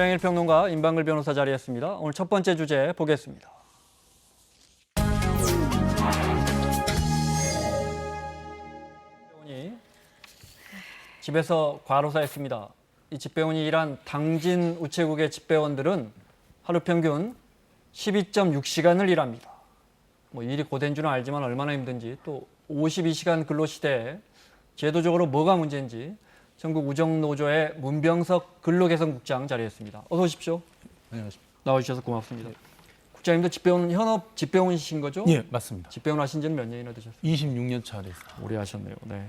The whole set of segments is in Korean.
최영일 평론가 임방글 변호사 자리했습니다. 오늘 첫 번째 주제 보겠습니다. 집에서 과로사했습니다. 이 집배원이 일한 당진 우체국의 집배원들은 하루 평균 12.6시간을 일합니다. 뭐 일이 고된 줄은 알지만 얼마나 힘든지 또 52시간 근로 시대에 제도적으로 뭐가 문제인지 전국 우정노조의 문병석 근로개선국장 자리했습니다. 어서 오십시오. 안녕하십니까. 나와주셔서 고맙습니다. 국장님도 집배원 현업 집배원이신 거죠? 예, 맞습니다. 집배원 하신 지는 몇 년이나 되셨어요? 26년 차 됐습니다. 오래 하셨네요. 네.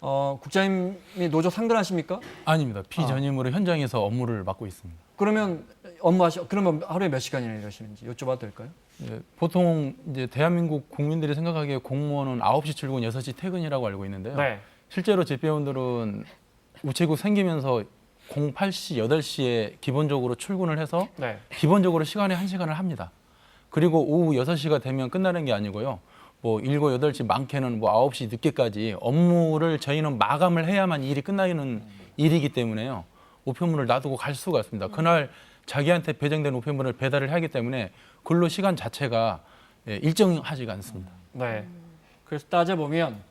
어, 국장님이 노조 상근하십니까? 아닙니다. 피전임으로 현장에서 업무를 맡고 있습니다. 그러면 업무 하시 그러면 하루에 몇 시간이나 일하시는지 여쭤봐도 될까요? 예, 보통 이제 대한민국 국민들이 생각하기에 공무원은 9시 출근, 6시 퇴근이라고 알고 있는데요. 네. 실제로 집배원들은 우체국 생기면서 08시, 8시에 기본적으로 출근을 해서 네. 기본적으로 시간에 한시간을 합니다. 그리고 오후 6시가 되면 끝나는 게 아니고요. 뭐 7, 8시 많게는 뭐 9시 늦게까지 업무를 저희는 마감을 해야만 일이 끝나는 일이기 때문에요. 우편물을 놔두고 갈 수가 없습니다. 그날 자기한테 배정된 우편물을 배달을 하기 때문에 근로 시간 자체가 예, 일정하지가 않습니다. 네. 그래서 따져 보면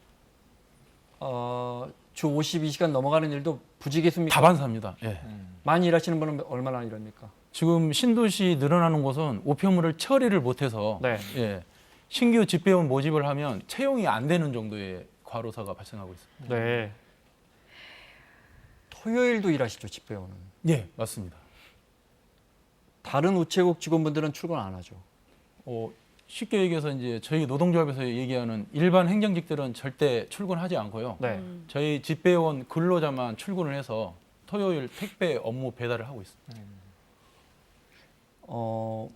어, 주 52시간 넘어가는 일도 부지기수입니까? 다반사입니다. 예. 많이 일하시는 분은 얼마나 일합니까? 지금 신도시 늘어나는 곳은 우편물을 처리를 못해서 네. 예, 신규 집배원 모집을 하면 채용이 안 되는 정도의 과로사가 발생하고 있습니다. 네. 토요일도 일하시죠, 집배원은. 예, 맞습니다. 다른 우체국 직원분들은 출근 안 하죠. 어, 쉽게 얘기해서 이제 저희 노동조합에서 얘기하는 일반 행정직들은 절대 출근하지 않고요. 네. 저희 집배원 근로자만 출근을 해서 토요일 택배 업무 배달을 하고 있습니다. 어,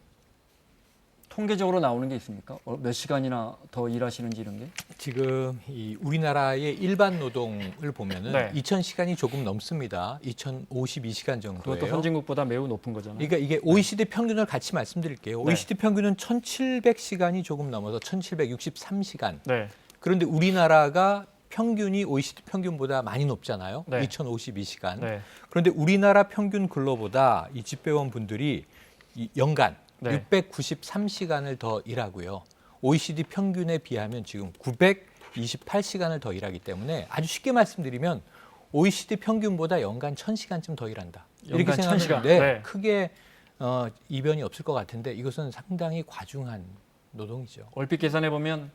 통계적으로 나오는 게 있습니까? 어, 몇 시간이나 더 일하시는지 이런 게? 지금 이 우리나라의 일반 노동을 보면은 네. 2,000시간이 조금 넘습니다. 2,052시간 정도예요. 그것도 선진국보다 매우 높은 거잖아요. 그러니까 이게 OECD 평균을 같이 말씀드릴게요. 네. OECD 평균은 1,700시간이 조금 넘어서 1,763시간. 네. 그런데 우리나라가 평균이 OECD 평균보다 많이 높잖아요. 네. 2,052시간. 네. 그런데 우리나라 평균 근로보다 이 집배원 분들이 이 연간 네. 693시간을 더 일하고요. OECD 평균에 비하면 지금 928시간을 더 일하기 때문에 아주 쉽게 말씀드리면 OECD 평균보다 연간 1000시간쯤 더 일한다. 이렇게 연간 1000 시간. 생각하는데 네. 크게 어, 이변이 없을 것 같은데 이것은 상당히 과중한 노동이죠. 얼핏 계산해 보면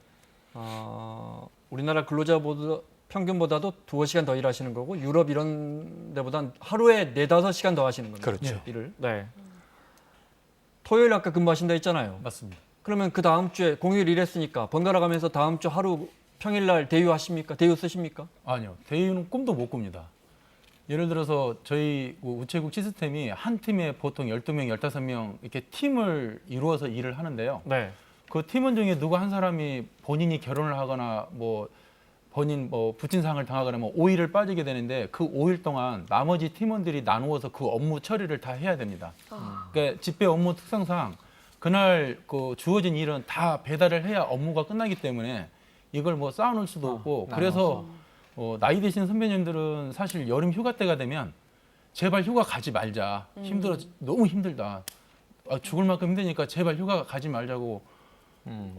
어, 우리나라 근로자보다 평균보다도 두어 시간 더 일하시는 거고 유럽 이런 데보단 하루에 네 다섯 시간 더 하시는 겁니다. 그렇죠. 일을. 네. 토요일 아까 근무하신다 했잖아요. 맞습니다. 그러면 그 다음 주에 공휴일 일했으니까 번갈아 가면서 다음 주 하루 평일날 대유 하십니까? 대유 쓰십니까? 아니요. 대의는 꿈도 못 꿉니다. 예를 들어서 저희 그 우체국 시스템이 한 팀에 보통 12명, 15명 이렇게 팀을 이루어서 일을 하는데요. 네. 그 팀원 중에 누구 한 사람이 본인이 결혼을 하거나 뭐 본인 뭐 부친상을 당하거나 뭐 5일을 빠지게 되는데 그 5일 동안 나머지 팀원들이 나누어서 그 업무 처리를 다 해야 됩니다. 그러니까 집배 업무 특성상 그날 그 주어진 일은 다 배달을 해야 업무가 끝나기 때문에 이걸 뭐 쌓아놓을 수도 없고 그래서 어, 나이 드신 선배님들은 사실 여름 휴가 때가 되면 제발 휴가 가지 말자 힘들어 너무 힘들다 아, 죽을 만큼 힘드니까 제발 휴가 가지 말자고 음.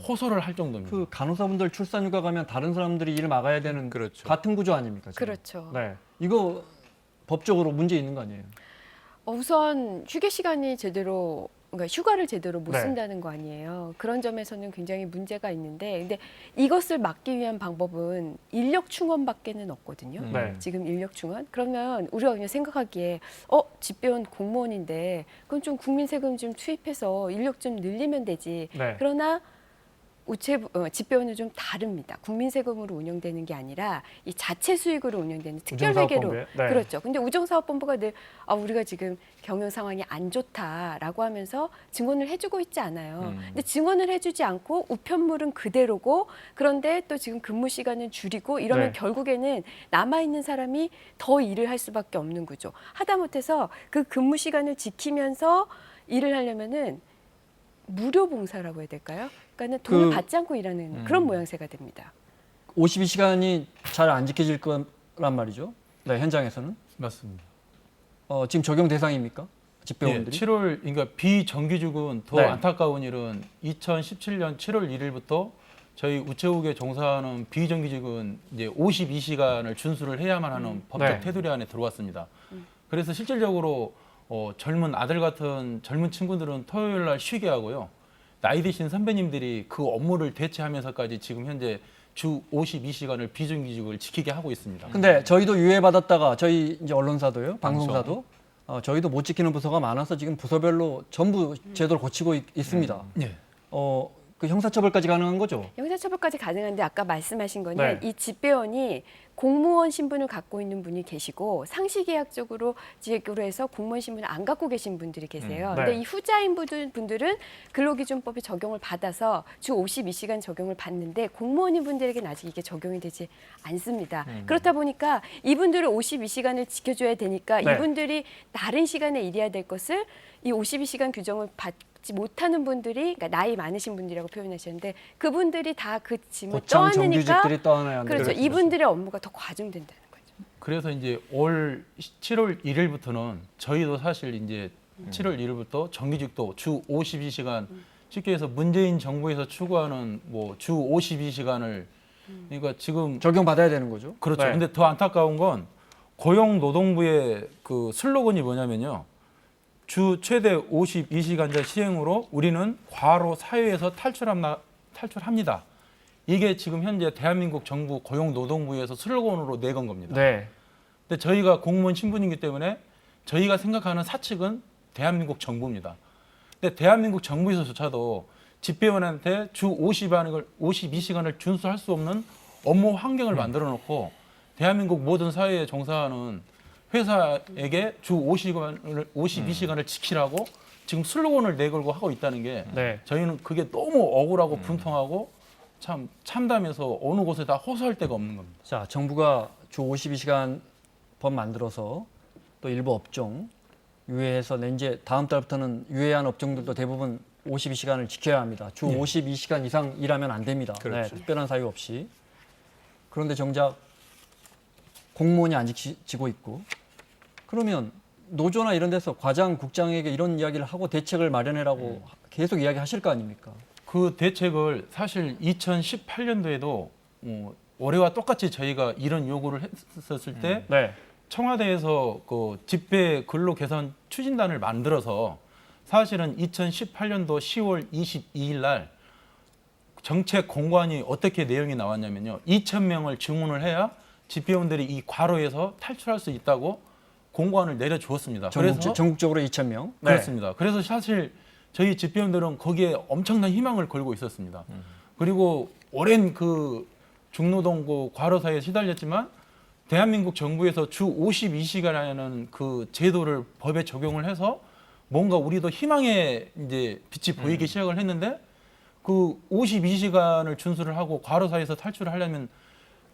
호소를 할 정도입니다. 그 간호사분들 출산휴가 가면 다른 사람들이 일을 막아야 되는 그렇죠. 같은 구조 아닙니까? 지금? 그렇죠. 네. 이거 법적으로 문제 있는 거 아니에요? 어, 우선 휴게 시간이 제대로 그러니까 휴가를 제대로 못 네. 쓴다는 거 아니에요. 그런 점에서는 굉장히 문제가 있는데 근데 이것을 막기 위한 방법은 인력 충원밖에는 없거든요. 음. 네. 지금 인력 충원. 그러면 우리가 그냥 생각하기에 어 집배원 공무원인데 그건 좀 국민 세금 좀 투입해서 인력 좀 늘리면 되지. 네. 그러나 우체부 어, 집배원은 좀 다릅니다. 국민 세금으로 운영되는 게 아니라 이 자체 수익으로 운영되는 특별 회계로 우정사업본부에? 네. 그렇죠. 근데 우정사업본부가 늘 아, 우리가 지금 경영 상황이 안 좋다라고 하면서 증언을 해주고 있지 않아요. 음. 근데 증언을 해주지 않고 우편물은 그대로고 그런데 또 지금 근무 시간은 줄이고 이러면 네. 결국에는 남아 있는 사람이 더 일을 할 수밖에 없는 구조. 하다못해서 그 근무 시간을 지키면서 일을 하려면은 무료 봉사라고 해야 될까요? 그러니까는 돈을 그- 받지 않고 일하는 음. 그런 모양새가 됩니다. 52시간이 잘 안 지켜질 거란 말이죠. 네, 현장에서는. 맞습니다. 어, 지금 적용 대상입니까? 집배원들이? 7월 그러니까 비정규직은 더 네. 안타까운 일은 2017년 7월 1일부터 저희 우체국에 종사하는 비정규직은 이제 52시간을 준수를 해야만 하는 법적 네. 테두리 안에 들어왔습니다. 그래서 실질적으로 어, 젊은 아들 같은 젊은 친구들은 토요일 날 쉬게 하고요. 나이 드신 선배님들이 그 업무를 대체하면서까지 지금 현재 주 52시간을 비정규직을 지키게 하고 있습니다. 근데 저희도 유예받았다가 저희 이제 언론사도요, 방송사도 어, 저희도 못 지키는 부서가 많아서 지금 부서별로 전부 제도를 고치고 있, 습니다 네. 어, 그 형사처벌까지 가능한 거죠? 형사처벌까지 가능한데 아까 말씀하신 거는 네. 이 집배원이 공무원 신분을 갖고 있는 분이 계시고 상시계약적으로 지역으로 해서 공무원 신분을 안 갖고 계신 분들이 계세요. 음, 근데 네. 이 후자인 분들- 분들은 근로기준법이 적용을 받아서 주 52시간 적용을 받는데 공무원인 분들에게는 아직 이게 적용이 되지 않습니다. 음. 그렇다 보니까 이분들은 52시간을 지켜줘야 되니까 네. 이분들이 다른 시간에 일해야 될 것을 이 52시간 규정을 받 지 못하는 분들이 그러니까 나이 많으신 분들이라고 표현하셨는데 그분들이 다 그 짐을 고참 떠안으니까 정규직들이 떠안아야 한다. 그렇죠. 이분들의 업무가 더 과중된다는 거죠. 그래서 이제 올 7월 1일부터는 저희도 사실 이제 7월 1일부터 정규직도 주 52시간 쉽게 해서 문재인 정부에서 추구하는 뭐 주 52시간을 그러니까 지금 적용 받아야 되는 거죠? 그렇죠. 네. 근데 더 안타까운 건 고용노동부의 그 슬로건이 뭐냐면요. 주 최대 52시간제 시행으로 우리는 과로 사회에서 탈출합나, 탈출합니다. 이게 지금 현재 대한민국 정부 고용노동부에서 슬로건으로 내건 겁니다. 네. 근데 저희가 공무원 신분이기 때문에 저희가 생각하는 사측은 대한민국 정부입니다. 근데 대한민국 정부에서조차도 집배원한테 주 50시간을 52시간을 준수할 수 없는 업무 환경을 만들어 놓고 대한민국 모든 사회에 종사하는 회사에게 주 50시간을 52시간을 지키라고 지금 슬로건을 내걸고 하고 있다는 게 네. 저희는 그게 너무 억울하고 분통하고 참 참담해서 어느 곳에 다 호소할 데가 없는 겁니다. 자, 정부가 주 52시간 법 만들어서 또 일부 업종 유예해서 내 이제 다음 달부터는 유예한 업종들도 대부분 52시간을 지켜야 합니다. 주 52시간 이상 일하면 안 됩니다. 그렇죠. 네, 특별한 사유 없이. 그런데 정작 공무원이 안 지키고 있고 그러면 노조나 이런 데서 과장, 국장에게 이런 이야기를 하고 대책을 마련해라고 계속 이야기하실 거 아닙니까? 그 대책을 사실 2018년도에도 어, 올해와 똑같이 저희가 이런 요구를 했었을 때 네. 청와대에서 그 집배 근로 개선 추진단을 만들어서 사실은 2018년도 10월 22일 날 정책 공관이 어떻게 내용이 나왔냐면요. 2천 명을 증원을 해야 집배원들이 이 과로에서 탈출할 수 있다고 공관을 내려주었습니다. 전국, 전국 적으로 2천 명. 네. 그렇습니다. 그래서 사실 저희 집배원들은 거기에 엄청난 희망을 걸고 있었습니다. 그리고 오랜 그 중노동 그 과로사에 시달렸지만 대한민국 정부에서 주 52시간이라는 그 제도를 법에 적용을 해서 뭔가 우리도 희망의 이제 빛이 보이기 시작을 했는데 그 52시간을 준수를 하고 과로사에서 탈출을 하려면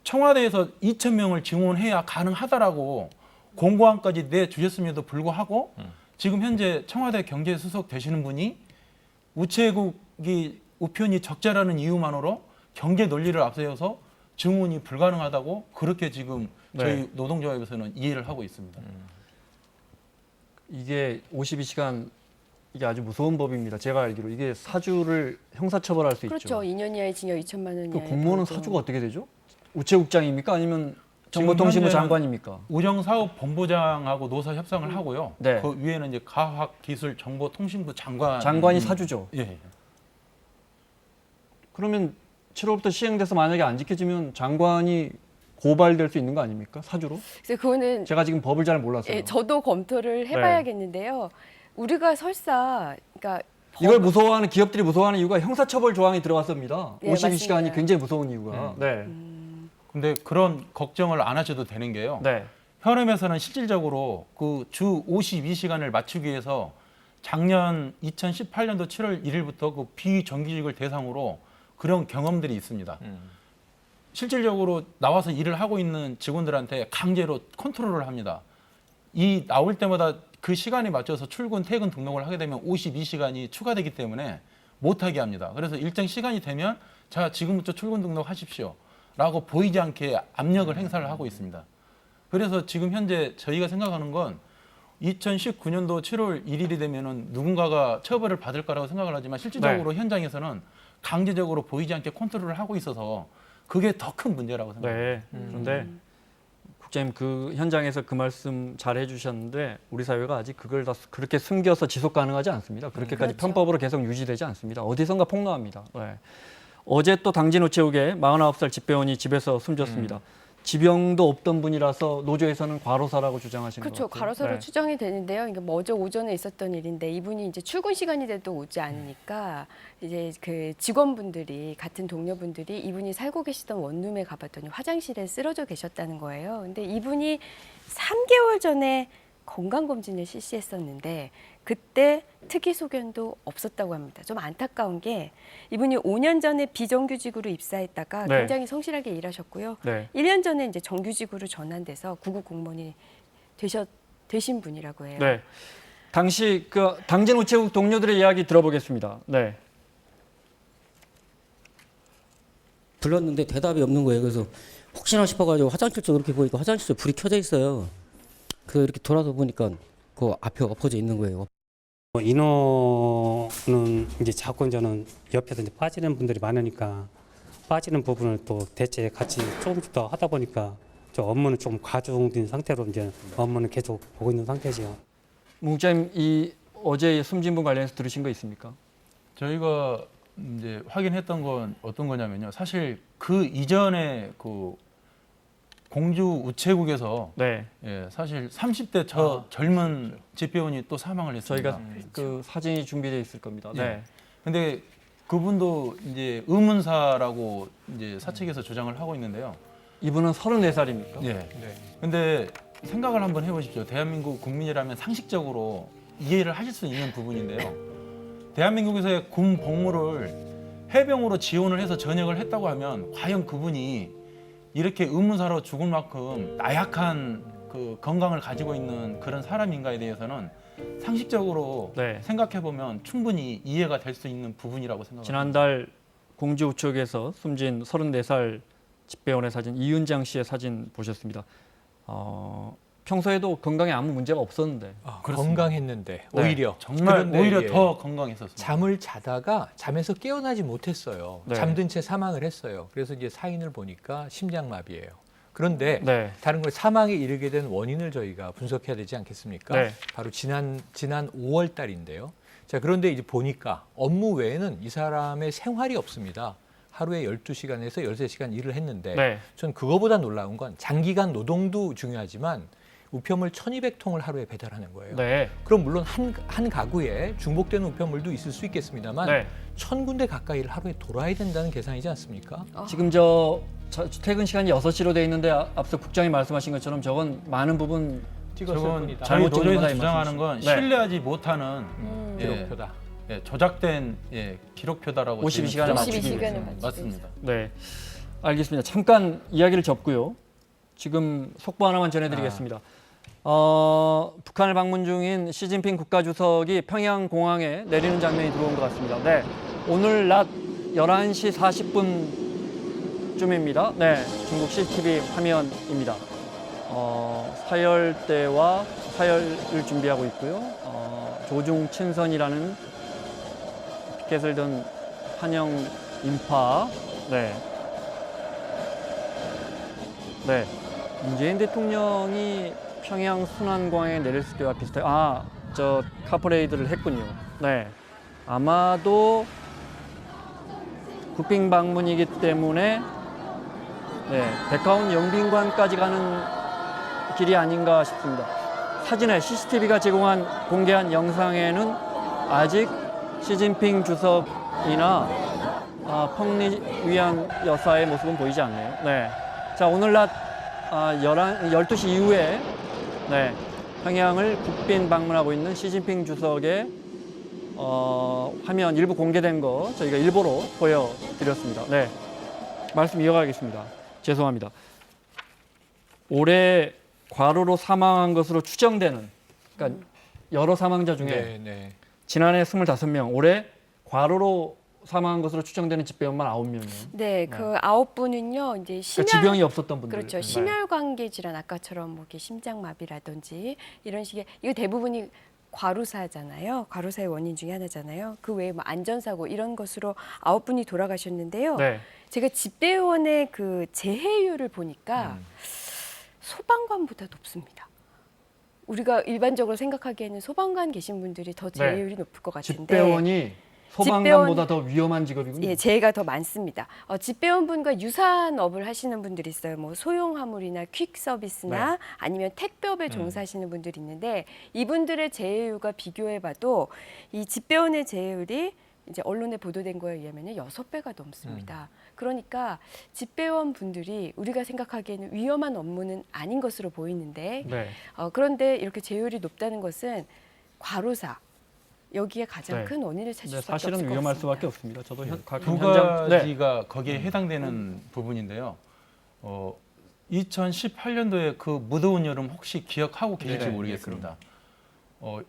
청와대에서 2천 명을 증원해야 가능하다라고 공고안까지 내주셨음에도 불구하고 지금 현재 청와대 경제수석 되시는 분이 우체국이 우편이 적자라는 이유만으로 경제 논리를 앞세워서 증원이 불가능하다고 그렇게 지금 저희 네. 노동조합에서는 이해를 하고 있습니다. 이게 52시간 이게 아주 무서운 법입니다. 제가 알기로 이게 사주를 형사처벌할 수 그렇죠. 있죠. 2년 이하의 징역 2천만 원그 이하의 공무원은 벌금. 사주가 어떻게 되죠? 우체국장입니까? 아니면 정보통신부 현재는 장관입니까? 우정사업본부장하고 노사 협상을 하고요. 네. 그 위에는 이제 과학기술정보통신부 장관 장관이 사주죠. 예, 예. 그러면 7월부터 시행돼서 만약에 안 지켜지면 장관이 고발될 수 있는 거 아닙니까? 사주로? 그래서 그거는 제가 지금 법을 잘 몰라서요. 예, 저도 검토를 해봐야겠는데요. 우리가 설사 그러니까 이걸 무서워하는 기업들이 무서워하는 이유가 형사처벌 조항이 들어갔습니다. 네, 52시간이 맞습니다. 굉장히 무서운 이유가. 네. 근데 그런 걱정을 안 하셔도 되는 게요. 네. 현업에서는 실질적으로 그 주 52시간을 맞추기 위해서 작년 2018년도 7월 1일부터 그 비정규직을 대상으로 그런 경험들이 있습니다. 실질적으로 나와서 일을 하고 있는 직원들한테 강제로 컨트롤을 합니다. 이 나올 때마다 그 시간에 맞춰서 출근, 퇴근 등록을 하게 되면 52시간이 추가되기 때문에 못하게 합니다. 그래서 일정 시간이 되면 자 지금부터 출근 등록하십시오. 라고 보이지 않게 압력을 행사를 하고 있습니다. 그래서 지금 현재 저희가 생각하는 건 2019년도 7월 1일이 되면은 누군가가 처벌을 받을 거라고 생각을 하지만 실질적으로 네. 현장에서는 강제적으로 보이지 않게 컨트롤을 하고 있어서 그게 더 큰 문제라고 생각합니다. 네. 그런데 국장님 그 현장에서 그 말씀 잘 해주셨는데 우리 사회가 아직 그걸 다 그렇게 숨겨서 지속 가능하지 않습니다. 그렇게까지 그렇죠. 편법으로 계속 유지되지 않습니다. 어디선가 폭로합니다. 네. 어제 또 당진 우체국에 49살 집배원이 집에서 숨졌습니다. 지병도 없던 분이라서 노조에서는 과로사라고 주장하시는 그렇죠. 것 같아요. 과로사로 네. 추정이 되는데요. 이게 뭐 어제 오전에 있었던 일인데 이분이 이제 출근 시간이 돼도 오지 않으니까 이제 그 직원분들이 같은 동료분들이 이분이 살고 계시던 원룸에 가봤더니 화장실에 쓰러져 계셨다는 거예요. 근데 이분이 3개월 전에 건강 검진을 실시했었는데 그때 특이 소견도 없었다고 합니다. 좀 안타까운 게 이분이 5년 전에 비정규직으로 입사했다가 네. 굉장히 성실하게 일하셨고요. 네. 1년 전에 이제 정규직으로 전환돼서 구급 공무원이 되셨 되신 분이라고 해요. 네. 당시 그 당진 우체국 동료들의 이야기 들어보겠습니다. 네. 불렀는데 대답이 없는 거예요. 그래서 혹시나 싶어가지고 화장실 쪽 이렇게 보니까 화장실 쪽 불이 켜져 있어요. 그 이렇게 돌아서 보니까 그 앞에 엎어져 있는 거예요. 뭐 인원은 이제 자꾸 저는 옆에서 이제 빠지는 분들이 많으니까 빠지는 부분을 또 대체 같이 조금씩 더 하다 보니까 저 업무는 좀 과중된 상태로 이제 업무는 계속 보고 있는 상태지요. 문국장님 이 어제 숨진 분 관련해서 들으신 거 있습니까? 저희가 이제 확인했던 건 어떤 거냐면요. 사실 그 이전에 그 공주 우체국에서 네. 예, 사실 30대 저 젊은 집배원이 또 사망을 했습니다. 저희가 그 사진이 준비되어 있을 겁니다. 네. 예. 근데 그분도 이제 의문사라고 이제 사측에서 주장을 하고 있는데요. 이분은 34살입니까? 예. 네. 근데 생각을 한번 해보십시오. 대한민국 국민이라면 상식적으로 이해를 하실 수 있는 부분인데요. 대한민국에서의 군 복무를 해병으로 지원을 해서 전역을 했다고 하면 과연 그분이 이렇게 의문사로 죽을 만큼 나약한 그 건강을 가지고 있는 그런 사람인가에 대해서는 상식적으로 네. 생각해 보면 충분히 이해가 될 수 있는 부분이라고 생각합니다. 지난달 공주 우측에서 숨진 34살 집배원의 사진 이윤장 씨의 사진 보셨습니다. 어, 평소에도 건강에 아무 문제가 없었는데 아, 그렇습니다. 건강했는데 네. 오히려 정말 그런데, 오히려 예, 더 건강했었습니다. 잠을 자다가 잠에서 깨어나지 못했어요. 네. 잠든 채 사망을 했어요. 그래서 이제 사인을 보니까 심장마비예요. 그런데 네. 다른 걸 사망에 이르게 된 원인을 저희가 분석해야 되지 않겠습니까? 네. 바로 지난 지난 5월 달인데요. 자, 그런데 이제 보니까 업무 외에는 이 사람의 생활이 없습니다. 하루에 12시간에서 13시간 일을 했는데 네. 전 그거보다 놀라운 건 장기간 노동도 중요하지만 우편물 1200통을 하루에 배달하는 거예요. 네. 그럼 물론 한, 한 가구에 중복되는 우편물도 있을 수 있겠습니다만 네. 천 군데 가까이를 하루에 돌아야 된다는 계산이지 않습니까? 지금 저, 저 퇴근 시간이 6시로 돼 있는데 아- 앞서 국장이 말씀하신 것처럼 저건 많은 부분 찍었을 저건 뿐이다. 저희 찍은 노조에서 이 주장하는 건 말씀이시죠? 네. 신뢰하지 못하는 음. 예. 기록표다. 예, 조작된 예, 기록표다라고 52 저희는 시간을 주장하고 52 맞추기 위해서. 맞습니다. 네. 알겠습니다. 잠깐 이야기를 접고요. 지금 속보 하나만 전해드리겠습니다. 어, 북한을 방문 중인 시진핑 국가주석이 평양 공항에 내리는 장면이 들어온 것 같습니다. 네. 오늘 낮 11시 40분쯤입니다. 네. 중국 CCTV 화면입니다. 어, 사열대와 사열을 준비하고 있고요. 어, 조중 친선이라는 피켓을 든 한영 인파. 네. 네. 문재인 대통령이 평양 순환공항에 내렸을 때와 비슷해요. 아, 저 카퍼레이드를 했군요. 네. 아마도 국빈 방문이기 때문에 네, 백화원 영빈관까지 가는 길이 아닌가 싶습니다. 사진에 CCTV가 제공한 공개한 영상에는 아직 시진핑 주석이나 아, 펑리 위안 여사의 모습은 보이지 않네요. 네. 자, 오늘 낮 아, 11, 12시 이후에 네, 평양을 국빈 방문하고 있는 시진핑 주석의 어, 화면 일부 공개된 거 저희가 일부러 보여드렸습니다. 네. 말씀 이어가겠습니다. 죄송합니다. 올해 과로로 사망한 것으로 추정되는 그러니까 여러 사망자 중에 네, 네. 지난해 25명, 올해 과로로 사망한 것으로 추정되는 집배원만 9명이에요. 네, 그 아홉 분은요 이제 심혈 그러니까 지병이 없었던 분들. 그렇죠. 네. 심혈관계 질환 아까처럼 뭐 이렇게 심장마비라든지 이런 식의 이거 대부분이 과로사잖아요. 과로사의 원인 중에 하나잖아요. 그 외에 뭐 안전사고 이런 것으로 아홉 분이 돌아가셨는데요. 네. 제가 집배원의 그 재해율을 보니까 음. 소방관보다 높습니다. 우리가 일반적으로 생각하기에는 소방관 계신 분들이 더 재해율이 높을 것 같은데 네. 집배원이 소방관보다 더 위험한 직업이군요. 예, 재해가 더 많습니다. 어, 집배원분과 유사한 업을 하시는 분들이 있어요. 뭐 소형 화물이나 퀵 서비스나 네. 아니면 택배업에 종사하시는 분들이 있는데 이분들의 재해율과 비교해봐도 이 집배원의 재해율이 이제 언론에 보도된 거에 의하면 여섯 배가 넘습니다. 그러니까 집배원 분들이 우리가 생각하기에는 위험한 업무는 아닌 것으로 보이는데 네. 어, 그런데 이렇게 재율이 높다는 것은 과로사 여기에 가장 네. 큰 원인을 찾을 네, 수밖에 사실은 없을 것 위험할 같습니다. 수밖에 없습니다. 저도 현, 가끔 두 현장 네. 가지가 거기에 해당되는 부분인데요. 어, 2018년도에 그 무더운 여름 혹시 기억하고 계실지 네, 모르겠습니다. 어,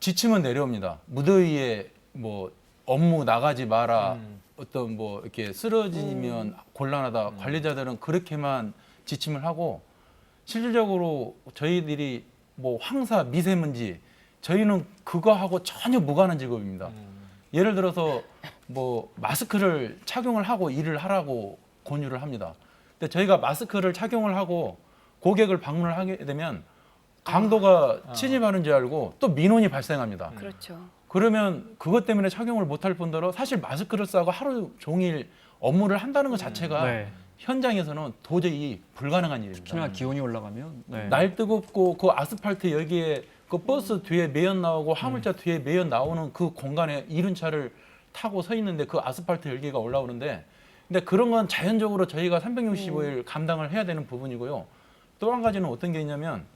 지침은 내려옵니다. 무더위에 뭐 업무 나가지 마라. 어떤 뭐 이렇게 쓰러지면 곤란하다. 관리자들은 그렇게만 지침을 하고 실질적으로 저희들이 뭐 황사, 미세먼지 저희는 그거하고 전혀 무관한 직업입니다. 예를 들어서 뭐 마스크를 착용을 하고 일을 하라고 권유를 합니다. 근데 저희가 마스크를 착용을 하고 고객을 방문을 하게 되면 강도가 침입하는 줄 알고 또 민원이 발생합니다. 그렇죠. 그러면 그것 때문에 착용을 못할 뿐더러 사실 마스크를 쓰고 하루 종일 업무를 한다는 것 자체가 네. 현장에서는 도저히 불가능한 일입니다. 특히나 기온이 올라가면 네. 날 뜨겁고 그 아스팔트 여기에 그 버스 뒤에 매연 나오고 화물차 뒤에 매연 나오는 그 공간에 이륜 차를 타고 서 있는데 그 아스팔트 열기가 올라오는데 근데 그런 건 자연적으로 저희가 365일 감당을 해야 되는 부분이고요. 또 한 가지는 어떤 게 있냐면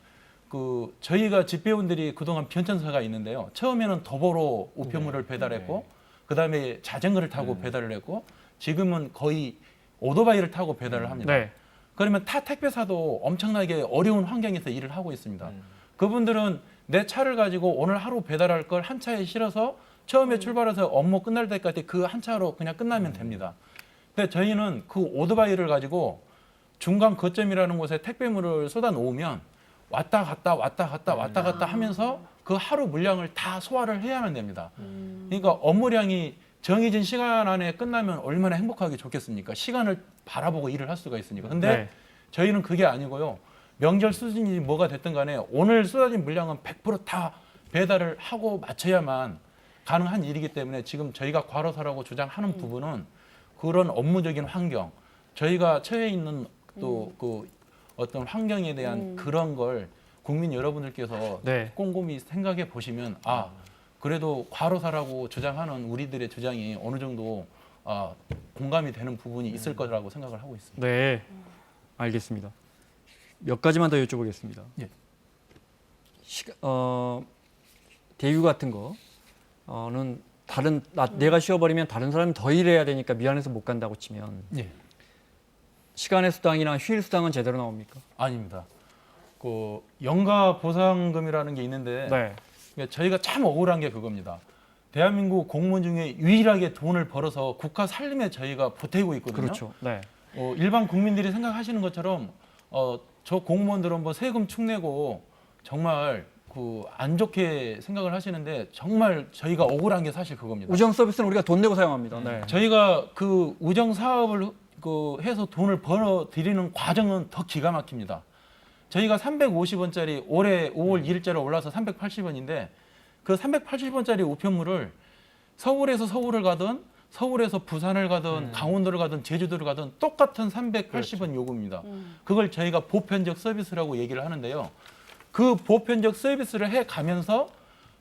그 저희가 집배원들이 그동안 변천사가 있는데요. 처음에는 도보로 우편물을 배달했고 그다음에 자전거를 타고 배달을 했고 지금은 거의 오토바이를 타고 배달을 합니다. 네. 그러면 타 택배사도 엄청나게 어려운 환경에서 일을 하고 있습니다. 그분들은 내 차를 가지고 오늘 하루 배달할 걸 한 차에 실어서 처음에 출발해서 업무 끝날 때까지 그 한 차로 그냥 끝나면 됩니다. 근데 저희는 그 오토바이를 가지고 중간 거점이라는 곳에 택배물을 쏟아 놓으면 왔다 갔다 왔다 갔다 왔다 갔다 하면서 그 하루 물량을 다 소화를 해야만 됩니다. 그러니까 업무량이 정해진 시간 안에 끝나면 얼마나 행복하게 좋겠습니까? 시간을 바라보고 일을 할 수가 있으니까. 근데 네. 저희는 그게 아니고요. 명절 수준이 뭐가 됐든 간에 오늘 쏟아진 물량은 100%다 배달을 하고 맞춰야만 가능한 일이기 때문에 지금 저희가 과로사라고 주장하는 부분은 그런 업무적인 환경, 저희가 처해 있는 또그 어떤 환경에 대한 그런 걸 국민 여러분들께서 네. 꼼꼼히 생각해 보시면 아 그래도 과로사라고 주장하는 우리들의 주장이 어느 정도 아, 공감이 되는 부분이 있을 거라고 생각을 하고 있습니다. 네. 알겠습니다. 몇 가지만 더 여쭤보겠습니다. 예. 시가, 어, 대유 같은 거는 다른 나, 내가 쉬어버리면 다른 사람이 더 일해야 되니까 미안해서 못 간다고 치면 예. 시간의 수당이나 휴일 수당은 제대로 나옵니까? 아닙니다. 그 연가 보상금이라는 게 있는데 네. 그러니까 저희가 참 억울한 게 그겁니다. 대한민국 공무원 중에 유일하게 돈을 벌어서 국가 살림에 저희가 보태고 있거든요. 그렇죠. 네. 어, 일반 국민들이 생각하시는 것처럼 어, 저 공무원들은 뭐 세금 축내고 정말 그 안 좋게 생각을 하시는데 정말 저희가 억울한 게 사실 그겁니다. 우정 서비스는 우리가 돈 내고 사용합니다. 네. 저희가 그 우정 사업을 그 해서 돈을 벌어 드리는 과정은 더 기가 막힙니다. 저희가 350원짜리 올해 5월 1일자로 올라서 380원인데 그 380원짜리 우편물을 서울에서 서울을 가든 서울에서 부산을 가든 강원도를 가든 제주도를 가든 똑같은 380원 요금입니다. 그걸 저희가 보편적 서비스라고 얘기를 하는데요. 그 보편적 서비스를 해 가면서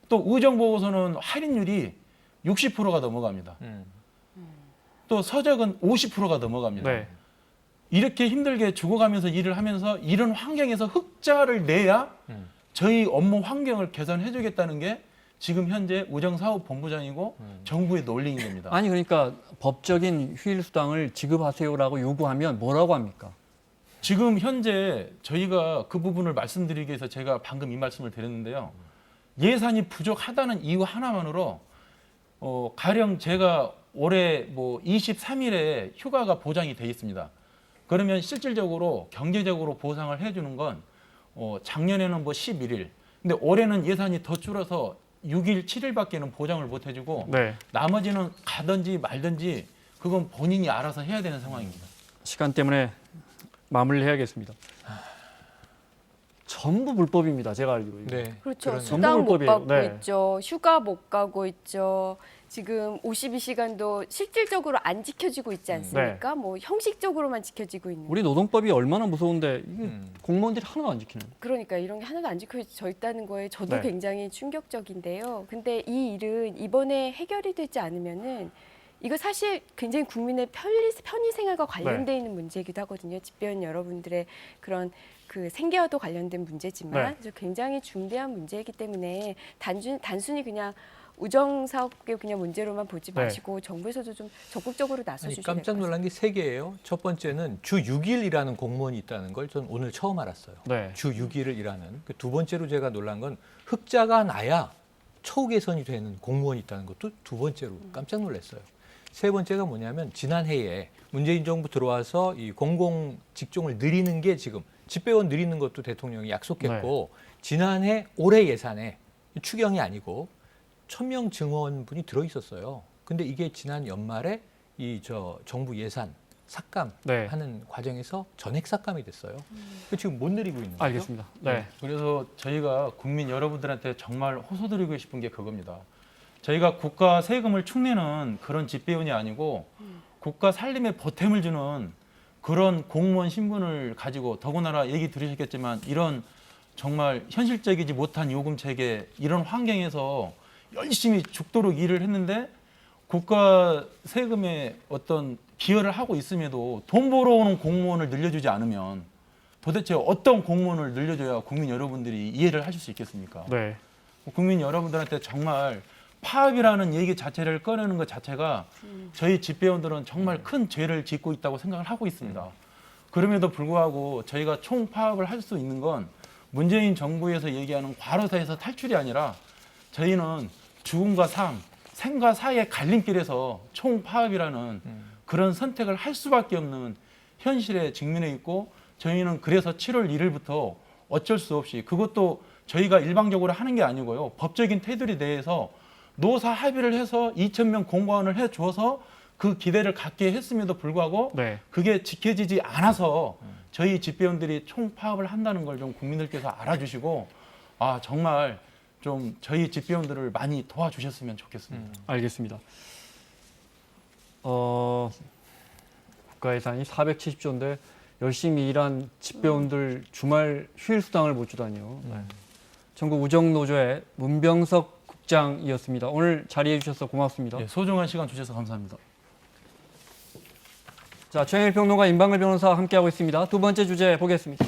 또 의정 보고서는 할인율이 60%가 넘어갑니다. 또 서적은 50%가 넘어갑니다. 네. 이렇게 힘들게 죽어가면서 일을 하면서 이런 환경에서 흑자를 내야 저희 업무 환경을 개선해 주겠다는 게 지금 현재 우정사업본부장이고 정부의 논리인 겁니다. 아니 그러니까 법적인 휴일 수당을 지급하세요라고 요구하면 뭐라고 합니까? 지금 현재 저희가 그 부분을 말씀드리기 위해서 제가 방금 이 말씀을 드렸는데요. 예산이 부족하다는 이유 하나만으로 어, 가령 제가 올해 뭐 23일에 휴가가 보장이 돼 있습니다. 그러면 실질적으로 경제적으로 보상을 해주는 건 어, 작년에는 뭐 11일, 근데 올해는 예산이 더 줄어서 6일, 7일밖에는 보장을 못 해주고 네. 나머지는 가든지 말든지 그건 본인이 알아서 해야 되는 상황입니다. 시간 때문에 마무리를 해야겠습니다. 전부 불법입니다. 제가 알기로. 이거. 네. 그렇죠. 그런- 수당 못 전부 받고 불법이에요. 네. 있죠. 휴가 못 가고 있죠. 지금 52시간도 실질적으로 안 지켜지고 있지 않습니까? 뭐 형식적으로만 지켜지고 있는. 우리 노동법이 얼마나 무서운데 이게 음. 공무원들이 하나도 안 지키는. 그러니까 이런 게 하나도 안 지켜져 있다는 거에 저도 네. 굉장히 충격적인데요. 근데 이 일은 이번에 해결이 되지 않으면은 이거 사실 굉장히 국민의 편리, 편의 생활과 관련돼 네. 있는 문제이기도 하거든요. 집배원 여러분들의 그런 그 생계와도 관련된 문제지만 네. 굉장히 중대한 문제이기 때문에 단순 단순히 그냥 우정 사업의 그냥 문제로만 보지 네. 마시고 정부에서도 좀 적극적으로 나서 아니, 주셔야 될것 깜짝. 놀란 게 세 개예요. 첫 번째는 주 6일이라는 공무원이 있다는 걸전 오늘 처음 알았어요. 네. 주 6일을 일하는. 그두 번째로 제가 놀란 건 흑자가 나야 처우 개선이 되는 공무원이 있다는 것도 두 번째로 깜짝 놀랐어요. 세 번째가 뭐냐면 지난해에 문재인 정부 들어와서 이 공공 직종을 늘리는 게 지금 집배원 늘리는 것도 대통령이 약속했고 지난해 올해 예산에 추경이 아니고 천명 증원분이 들어 있었어요. 근데 이게 지난 연말에 이 저 정부 예산 삭감하는 네. 과정에서 전액 삭감이 됐어요. 그 지금 못 누리고 있는 거죠. 알겠습니다. 네. 그래서 저희가 국민 여러분들한테 정말 호소드리고 싶은 게 그겁니다. 저희가 국가 세금을 축내는 그런 집배원이 아니고 국가 살림에 보탬을 주는 그런 공무원 신분을 가지고 더구나 얘기 들으셨겠지만 이런 정말 현실적이지 못한 요금 체계 이런 환경에서 열심히 죽도록 일을 했는데 국가 세금에 어떤 기여를 하고 있음에도 돈 벌어오는 공무원을 늘려주지 않으면 도대체 어떤 공무원을 늘려줘야 국민 여러분들이 이해를 하실 수 있겠습니까? 네. 국민 여러분들한테 정말 파업이라는 얘기 자체를 꺼내는 것 자체가 저희 집배원들은 정말 큰 죄를 짓고 있다고 생각을 하고 있습니다. 그럼에도 불구하고 저희가 총파업을 할 수 있는 건 문재인 정부에서 얘기하는 과로사에서 탈출이 아니라 저희는 죽음과 삶, 생과 사의 갈림길에서 총파업이라는 그런 선택을 할 수밖에 없는 현실에 직면해 있고 저희는 그래서 7월 1일부터 어쩔 수 없이 그것도 저희가 일방적으로 하는 게 아니고요. 법적인 테두리 내에서 노사 합의를 해서 2천 명 공무원을 해 줘서 그 기대를 갖게 했음에도 불구하고 네. 그게 지켜지지 않아서 저희 집배원들이 총파업을 한다는 걸 좀 국민들께서 알아주시고 아 정말 좀 저희 집배원들을 많이 도와주셨으면 좋겠습니다. 알겠습니다. 어, 국가 예산이 470조인데 열심히 일한 집배원들 주말 휴일 수당을 못 주다니요. 네. 전국 우정노조의 문병석 국장이었습니다. 오늘 자리해 주셔서 고맙습니다. 예, 소중한 시간 주셔서 감사합니다. 자, 최영일 평론가 임방글 변호사와 함께하고 있습니다. 두 번째 주제 보겠습니다.